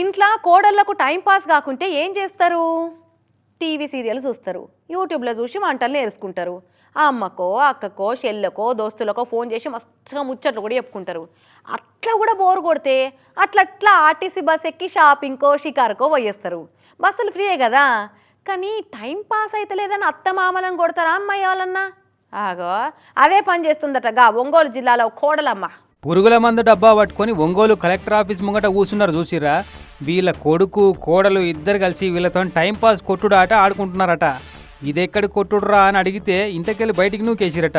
ఇంట్లో కోడళ్ళకు టైంపాస్ కాకుంటే ఏం చేస్తారు? టీవీ సీరియల్ చూస్తారు. యూట్యూబ్లో చూసి వంటలు నేర్చుకుంటారు. ఆ అమ్మకో అక్కకో చెల్లెకో దోస్తులకో ఫోన్ చేసి మస్తుగా ముచ్చట్లు కూడా చెప్పుకుంటారు. అట్లా కూడా బోర్ కొడితే అట్లా అట్లా ఆర్టీసీ బస్ ఎక్కి షాపింగ్కో షికారుకో పోయేస్తారు. బస్సులు ఫ్రీయే కదా? కానీ టైం పాస్ అయితే లేదని అత్త మామలను కొడతారా అమ్మాయి వాళ్ళన్నా? ఆగో అదే పని చేస్తుందట గా ఒంగోలు జిల్లాలో కోడలమ్మ. పురుగుల మందు డబ్బా పట్టుకొని ఒంగోలు కలెక్టర్ ఆఫీస్ ముంగట కూర్చున్నారు చూసిరా వీళ్ళ కొడుకు కోడలు ఇద్దరు కలిసి వీళ్ళతో టైంపాస్ కొట్టుడు ఆట ఆడుకుంటున్నారట. ఇదెక్కడ కొట్టుడురా అని అడిగితే ఇంతకెళ్ళి బయటికి నూకేసిరట.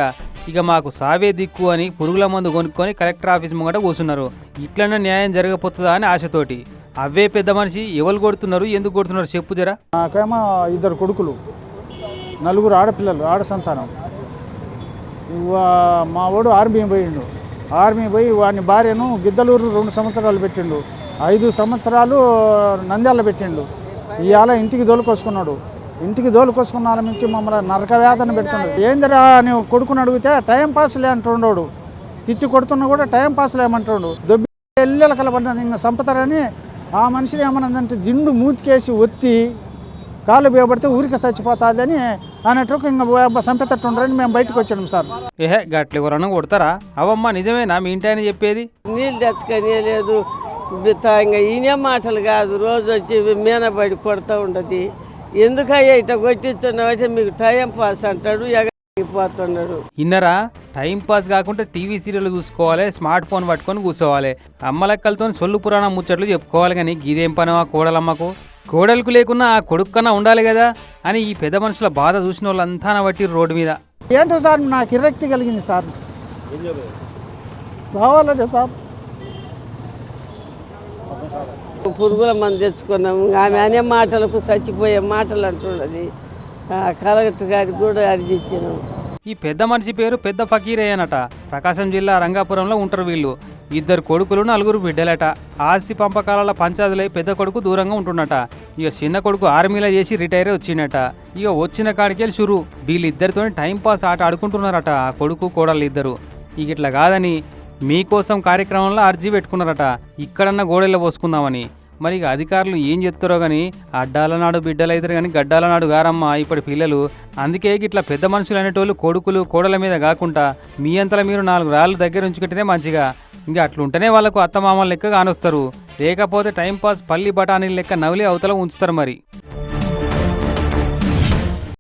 ఇక మాకు సావే దిక్కు అని పురుగుల మందు కొనుక్కొని కలెక్టర్ ఆఫీస్ ముంగట కూర్చున్నారు ఇట్లనే న్యాయం జరగపోతుందా అని ఆశతోటి. అవే పెద్ద మనిషి ఎవరు కొడుతున్నారు ఎందుకు కొడుతున్నారు చెప్పు జరా. నాకేమో ఇద్దరు కొడుకులు నలుగురు ఆడపిల్లలు ఆడ సంతానం. మా వాడు ఆర్మీ పోయిండు. ఆర్మీ పోయి వాడిని భార్యను గిద్దలూరు రెండు సంవత్సరాలు పెట్టిండు. ఐదు సంవత్సరాలు నంద్యాల పెట్టిండు. ఇవాళ ఇంటికి దోలుకొసుకున్నాడు ఇంటికి దోలుకొసుకున్న వాళ్ళ నుంచి మమ్మల్ని నరక వేదన పెడుతున్నాడు. ఏందిరా అని కొడుకుని అడిగితే టైం పాస్ లే అంటుండోడు. తిట్టి కొడుతున్నా కూడా టైం పాస్ లేమంటుండు. దొబ్బి ఎల్లెల కలబడినది ఇంకా చంపుతారని ఆ మనిషిని ఏమన్నదంటే దిండు మూతికేసి ఒత్తి కాళ్ళు బిగబడితే ఊరికి చచ్చిపోతాదని అన్నట్టు ఇంకా చంపేటట్టుండ్రని మేము బయటకు వచ్చాము సార్. ఏహే గట్ల ఎవరన్నా కొడతారా? అవమ్మా నిజమేనా? మీ ఇంటి ఆయన చెప్పేది? నీళ్ళు తెచ్చుకొని లేదు. ఇంకా ఈయనే మాటలు కాదు. రోజు వచ్చి మీనబడి కొడతా ఉండదు ఎందుకయ్యా ఇట్లా కొట్టించున్నావు మీకు టైం పాస్ అంటాడు ఎగపోతున్నాడు ఇన్నరా? టైం పాస్ కాకుండా టీవీ సీరియల్ చూసుకోవాలి స్మార్ట్ ఫోన్ పట్టుకొని కూర్చోవాలి. అమ్మలెక్కలతో సొల్లు పురాణం ముచ్చట్లు చెప్పుకోవాలి కానీ గీదేం పనవా కోడలమ్మకు? కోడలకు లేకున్నా ఆ కొడుకు కన్నా ఉండాలి కదా అని ఈ పెద్ద మనుషుల బాధ చూసిన వాళ్ళంతా బట్టి రోడ్డు మీద. ఏంటో సార్ నాకు విరక్తి కలిగింది సార్. సావాలంటే సార్. పురుగుల మంది తెచ్చుకున్నాము. ఆమె అనే మాటలకు చచ్చిపోయే మాటలు అంటున్నది. ఆ, కలెక్టర్ గారికి కూడా అర్జీ ఇచ్చినాము ఈ పెద్ద మనిషి పేరు పెద్ద ఫకీరయ్యనట. ప్రకాశం జిల్లా రంగాపురంలో ఉంటారు వీళ్ళు. ఇద్దరు కొడుకులు నలుగురు బిడ్డలట. ఆస్తి పంపకాల పంచాదులై పెద్ద కొడుకు దూరంగా ఉంటున్నట. ఇక చిన్న కొడుకు ఆర్మీలో చేసి రిటైర్ వచ్చిండట. ఇక వచ్చిన కాడికెళ్ళి చురు. వీళ్ళిద్దరితో టైం పాస్ ఆట ఆడుకుంటున్నారట ఆ కొడుకు కోడలు ఇద్దరు ఇక ఇట్లా కాదని మీకోసం కార్యక్రమంలో అర్జీ పెట్టుకున్నారట. ఇక్కడన్నా గోడెల్లో పోసుకుందామని. మరి ఇక అధికారులు ఏం చెప్తారో కానీ అడ్డాల నాడు బిడ్డలు కానీ గడ్డాల నాడు గారమ్మ ఇప్పటి పిల్లలు. అందుకే ఇట్లా పెద్ద మనుషులు అనేటోళ్ళు కొడుకులు కోడల మీద కాకుండా మీ అంతలా మీరు నాలుగు రాళ్ళు దగ్గర ఉంచుకుంటేనే మంచిగా. ఇంకా అట్లుంటేనే వాళ్ళకు అత్తమామల లెక్క కానొస్తారు. లేకపోతే టైంపాస్ పల్లి బఠానీల లెక్క నవలి అవతల ఉంచుతారు మరి.